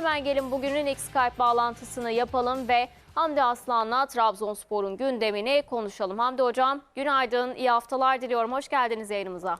Hemen gelin bugünün ilk Skype bağlantısını yapalım ve Hamdi Aslan'la Trabzonspor'un gündemini konuşalım. Hamdi Hocam günaydın, iyi haftalar diliyorum. Hoş geldiniz yayınımıza.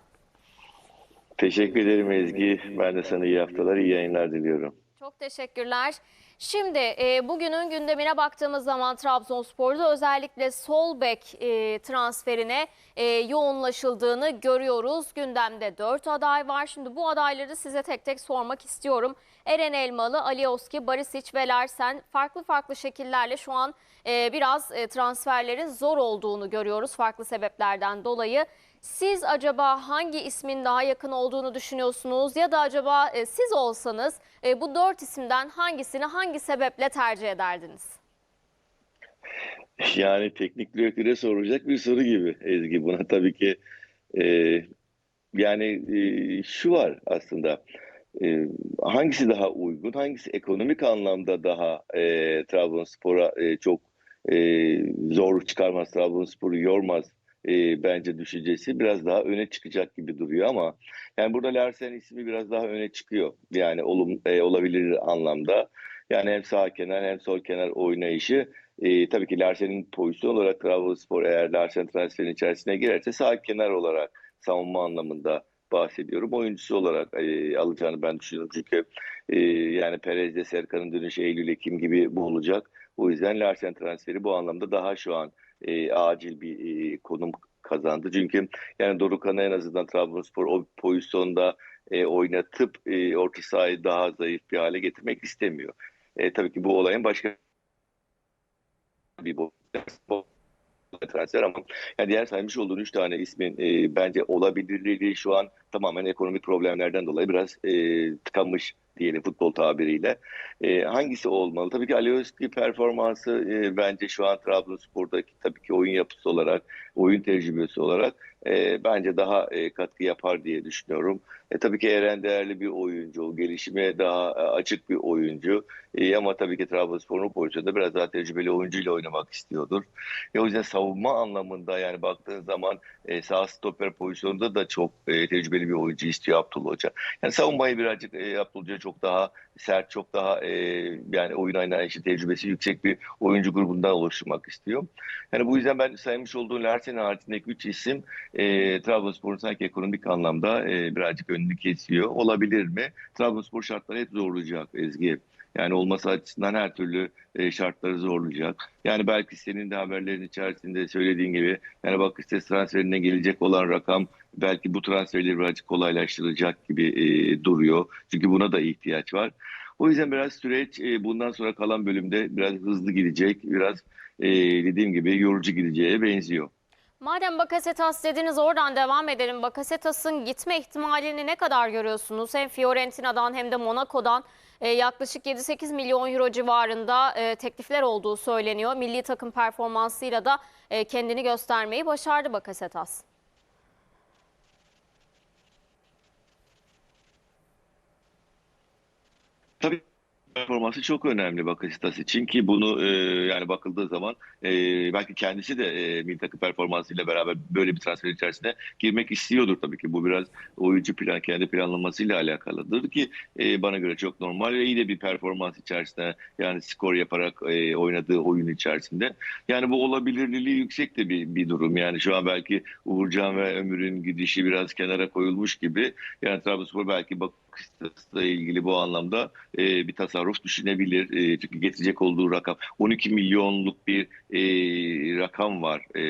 Teşekkür ederim Ezgi. Ben de sana iyi haftalar, iyi yayınlar diliyorum. Çok teşekkürler. Şimdi e, bugünün gündemine baktığımız zaman Trabzonspor'da özellikle sol bek e, transferine e, yoğunlaşıldığını görüyoruz. Gündemde 4 aday var. Şimdi bu adayları size tek tek sormak istiyorum. Eren Elmalı, Alioski, Barisic ve Larsen farklı farklı şekillerle şu an e, biraz e, transferlerin zor olduğunu görüyoruz farklı sebeplerden dolayı. Siz acaba hangi ismin daha yakın olduğunu düşünüyorsunuz ya da acaba e, siz olsanız e, bu dört isimden hangisini hangi sebeple tercih ederdiniz? Yani teknik direktöre soracak bir soru gibi Ezgi. Buna tabii ki e, yani e, şu var aslında. E, hangisi daha uygun, hangisi ekonomik anlamda daha e, Trabzonspor'a e, çok e, zor çıkarmaz, Trabzonspor'u yormaz e, bence düşüncesi biraz daha öne çıkacak gibi duruyor ama yani burada Larsen ismi biraz daha öne çıkıyor. Yani olum, e, olabilir anlamda. Yani hem sağ kenar hem sol kenar oynayışı e, tabii ki Larsen'in pozisyon olarak Trabzonspor eğer Larsen transferinin içerisine girerse sağ kenar olarak savunma anlamında bahsediyorum. Oyuncusu olarak e, alacağını ben düşünüyorum. Çünkü e, yani Perez'de Serkan'ın dönüşü Eylül Ekim gibi bu olacak. O yüzden Larsen transferi bu anlamda daha şu an e, acil bir e, konum kazandı. Çünkü yani Dorukhan'ı en azından Trabzonspor o pozisyonda e, oynatıp e, orta sahayı daha zayıf bir hale getirmek istemiyor. E, tabii ki bu olayın başka bir bu transfer ama yani diğer saymış olduğun üç tane ismin e, bence olabilirliği şu an tamamen ekonomik problemlerden dolayı biraz e, tıkanmış diyelim futbol tabiriyle. E, hangisi olmalı? Tabii ki Alioski performansı e, bence şu an Trabzonspor'daki tabii ki oyun yapısı olarak, oyun tecrübesi olarak e, bence daha e, katkı yapar diye düşünüyorum. E, tabii ki Eren değerli bir oyuncu, gelişime daha e, açık bir oyuncu. E, ama tabii ki Trabzonspor'un pozisyonunda biraz daha tecrübeli oyuncuyla oynamak istiyordur. E, o yüzden savunma anlamında yani baktığın zaman e, sağ stoper pozisyonunda da çok e, tecrübeli bir oyuncu istiyor Abdullah Hoca. Yani savunmayı birazcık e, Abdullah Hoca çok daha sert, çok daha e, yani oyun oynayışı tecrübesi yüksek bir oyuncu grubundan oluşturmak istiyor. Yani bu yüzden ben saymış olduğum Larsen haricindeki 3 isim e, Trabzonspor'un sanki ekonomik anlamda e, birazcık önünü kesiyor. Olabilir mi? Trabzonspor şartları hep zorlayacak Ezgi. Yani olması açısından her türlü e, şartları zorlayacak. Yani belki senin de haberlerin içerisinde söylediğin gibi yani Bakıştes transferine gelecek olan rakam belki bu transferleri birazcık kolaylaştıracak gibi e, duruyor. Çünkü buna da ihtiyaç var. O yüzden biraz süreç e, bundan sonra kalan bölümde biraz hızlı gidecek. Biraz e, dediğim gibi yorucu gideceğe benziyor. Madem Bakasetas dediniz oradan devam edelim. Bakasetas'ın gitme ihtimalini ne kadar görüyorsunuz? Hem Fiorentina'dan hem de Monaco'dan e, yaklaşık 7-8 milyon euro civarında e, teklifler olduğu söyleniyor. Milli takım performansıyla da e, kendini göstermeyi başardı Bakasetas. Tabii performansı çok önemli Bakasitas için ki bunu e, yani bakıldığı zaman e, belki kendisi de e, milli takım performansıyla beraber böyle bir transfer içerisine girmek istiyordur tabii ki. Bu biraz oyuncu plan kendi planlamasıyla alakalıdır ki e, bana göre çok normal ve iyi de bir performans içerisinde yani skor yaparak e, oynadığı oyun içerisinde. Yani bu olabilirliği yüksek de bir, bir durum. Yani şu an belki Uğurcan ve Ömür'ün gidişi biraz kenara koyulmuş gibi. Yani Trabzonspor belki bak Bakıştas'la ilgili bu anlamda e, bir tasarruf düşünebilir. E, çünkü getirecek olduğu rakam 12 milyonluk bir e, rakam var e,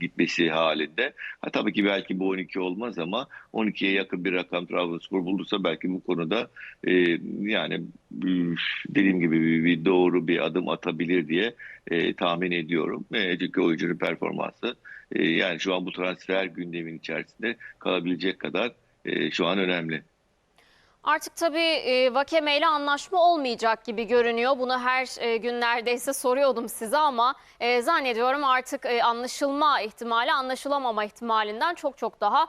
gitmesi halinde. Ha, tabii ki belki bu 12 olmaz ama 12'ye yakın bir rakam Trabzonspor bulursa belki bu konuda e, yani dediğim gibi bir, bir doğru bir adım atabilir diye e, tahmin ediyorum. E, çünkü oyuncunun performansı e, yani şu an bu transfer gündemin içerisinde kalabilecek kadar e, şu an önemli. Artık tabii e, Vakeme ile anlaşma olmayacak gibi görünüyor. Bunu her e, gün neredeyse soruyordum size ama e, zannediyorum artık anlaşılma ihtimali anlaşılamama ihtimalinden çok çok daha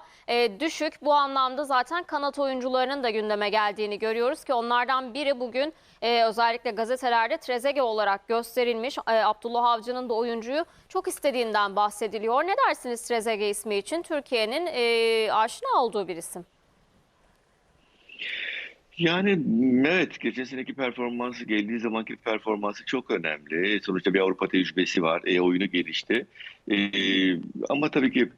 düşük. Bu anlamda zaten kanat oyuncularının da gündeme geldiğini görüyoruz ki onlardan biri bugün özellikle gazetelerde Trezege olarak gösterilmiş. Abdullah Avcı'nın da oyuncuyu çok istediğinden bahsediliyor. Ne dersiniz Trezege ismi için? Türkiye'nin aşina olduğu bir isim. Yani evet geçen seneki performansı geldiği zamanki performansı çok önemli. Sonuçta bir Avrupa tecrübesi var. E, oyunu gelişti. E, ama tabii ki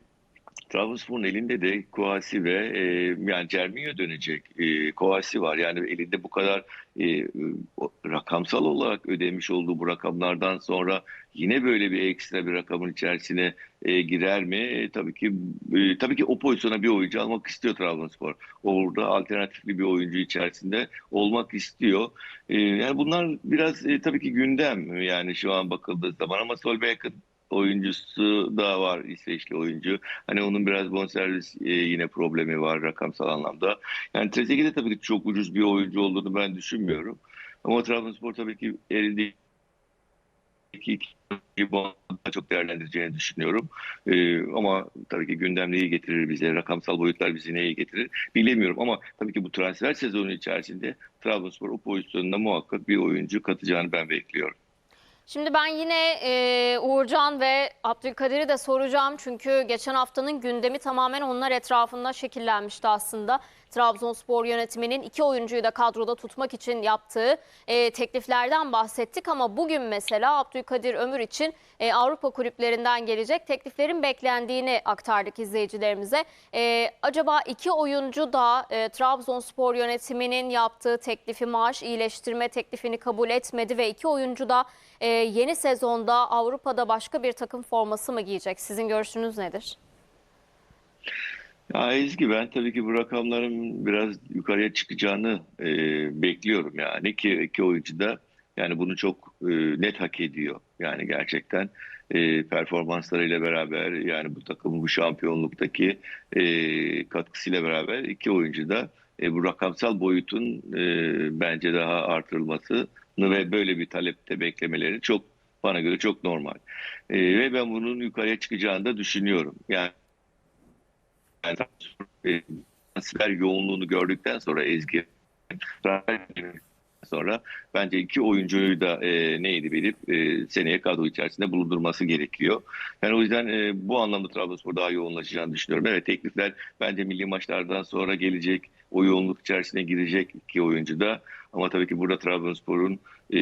Trabzonspor'un elinde de Kouassi ve e, yani Cerminho dönecek. E, Kouassi var. Yani elinde bu kadar e, rakamsal olarak ödemiş olduğu bu rakamlardan sonra yine böyle bir ekstra bir rakamın içerisine e, girer mi? E, tabii ki e, tabii ki o pozisyona bir oyuncu almak istiyor Trabzonspor. Orada alternatifli bir oyuncu içerisinde olmak istiyor. E, yani bunlar biraz e, tabii ki gündem yani şu an bakıldığı zaman ama Solbaek'in oyuncusu da var İsveçli oyuncu. Hani onun biraz bonservis e, yine problemi var rakamsal anlamda. Yani Trezeguet de tabii ki çok ucuz bir oyuncu olduğunu ben düşünmüyorum. Ama Trabzonspor tabii ki elindeki iki bu anlamda çok değerlendireceğini düşünüyorum. E, ama tabii ki gündem neyi getirir bize, rakamsal boyutlar bizi neyi getirir bilemiyorum. Ama tabii ki bu transfer sezonu içerisinde Trabzonspor o pozisyonuna muhakkak bir oyuncu katacağını ben bekliyorum. Şimdi ben yine e, Uğurcan ve Abdülkadir'i de soracağım. Çünkü geçen haftanın gündemi tamamen onlar etrafında şekillenmişti aslında. Trabzonspor yönetiminin iki oyuncuyu da kadroda tutmak için yaptığı e, tekliflerden bahsettik. Ama bugün mesela Abdülkadir Ömür için e, Avrupa kulüplerinden gelecek tekliflerin beklendiğini aktardık izleyicilerimize. E, acaba iki oyuncu da e, Trabzonspor yönetiminin yaptığı teklifi maaş iyileştirme teklifini kabul etmedi ve iki oyuncu da e, yeni sezonda Avrupa'da başka bir takım forması mı giyecek? Sizin görüşünüz nedir? Ya Ezgi ben tabii ki bu rakamların biraz yukarıya çıkacağını e, bekliyorum yani ki iki oyuncu da yani bunu çok e, net hak ediyor. Yani gerçekten e, performanslarıyla beraber yani bu takımın bu şampiyonluktaki e, katkısıyla beraber iki oyuncu da e, bu rakamsal boyutun e, bence daha artırılmasını ve böyle bir talepte beklemeleri çok bana göre çok normal. E, ve ben bunun yukarıya çıkacağını da düşünüyorum. Yani yani transfer yoğunluğunu gördükten sonra Ezgi sonra bence iki oyuncuyu da e, neydi bilip e, seneye kadro içerisinde bulundurması gerekiyor. Yani o yüzden e, bu anlamda Trabzonspor daha yoğunlaşacağını düşünüyorum. Evet teklifler bence milli maçlardan sonra gelecek. O yoğunluk içerisine girecek iki oyuncu da. Ama tabii ki burada Trabzonspor'un e,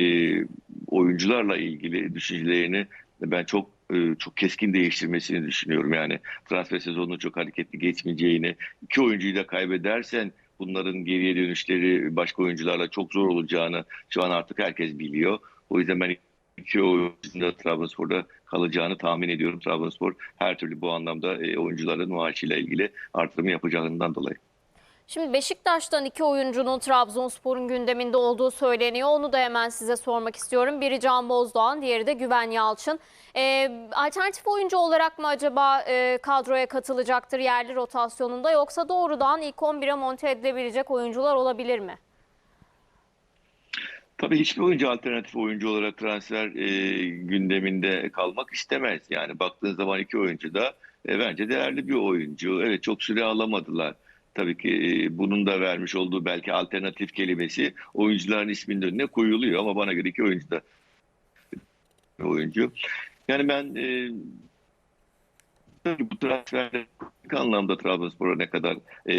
oyuncularla ilgili düşüncelerini ben çok e, çok keskin değiştirmesini düşünüyorum. Yani transfer sezonunun çok hareketli geçmeyeceğini, iki oyuncuyu da kaybedersen bunların geriye dönüşleri başka oyuncularla çok zor olacağını şu an artık herkes biliyor. O yüzden ben iki oyuncunun da Trabzonspor'da kalacağını tahmin ediyorum. Trabzonspor her türlü bu anlamda e, oyuncuların maaşıyla ilgili artırımı yapacağından dolayı. Şimdi Beşiktaş'tan iki oyuncunun Trabzonspor'un gündeminde olduğu söyleniyor. Onu da hemen size sormak istiyorum. Biri Can Bozdoğan, diğeri de Güven Yalçın. Ee, alternatif oyuncu olarak mı acaba e, kadroya katılacaktır yerli rotasyonunda yoksa doğrudan ilk 11'e monte edilebilecek oyuncular olabilir mi? Tabii hiçbir oyuncu alternatif oyuncu olarak transfer e, gündeminde kalmak istemez. Yani baktığın zaman iki oyuncu da e, bence değerli bir oyuncu. Evet çok süre alamadılar. Tabii ki e, bunun da vermiş olduğu belki alternatif kelimesi oyuncuların isminin önüne koyuluyor ama bana göre iki oyuncu da oyuncu. Yani ben e, tabii bu transferler anlamda Trabzonspor'a ne kadar e,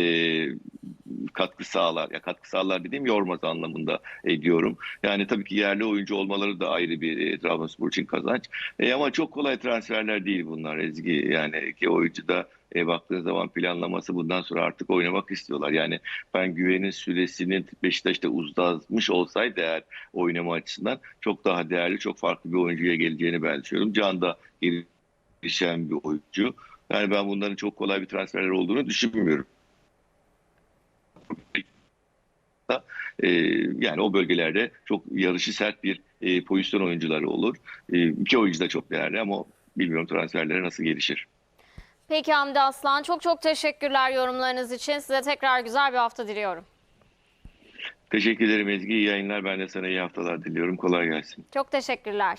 katkı sağlar. Ya katkı sağlar dediğim yormaz anlamında ediyorum. Yani tabii ki yerli oyuncu olmaları da ayrı bir e, Trabzonspor için kazanç. E, ama çok kolay transferler değil bunlar Ezgi. Yani iki oyuncu da e, baktığın zaman planlaması bundan sonra artık oynamak istiyorlar. Yani ben güvenin süresinin Beşiktaş'ta uzatmış olsaydı eğer oynama açısından çok daha değerli, çok farklı bir oyuncuya geleceğini ben düşünüyorum. Can da gelişen bir oyuncu. Yani ben bunların çok kolay bir transferler olduğunu düşünmüyorum. Ee, yani o bölgelerde çok yarışı sert bir e, pozisyon oyuncuları olur. E, iki oyuncu da çok değerli ama bilmiyorum transferlere nasıl gelişir. Peki Hamdi Aslan çok çok teşekkürler yorumlarınız için. Size tekrar güzel bir hafta diliyorum. Teşekkür ederim Ezgi. İyi yayınlar. Ben de sana iyi haftalar diliyorum. Kolay gelsin. Çok teşekkürler.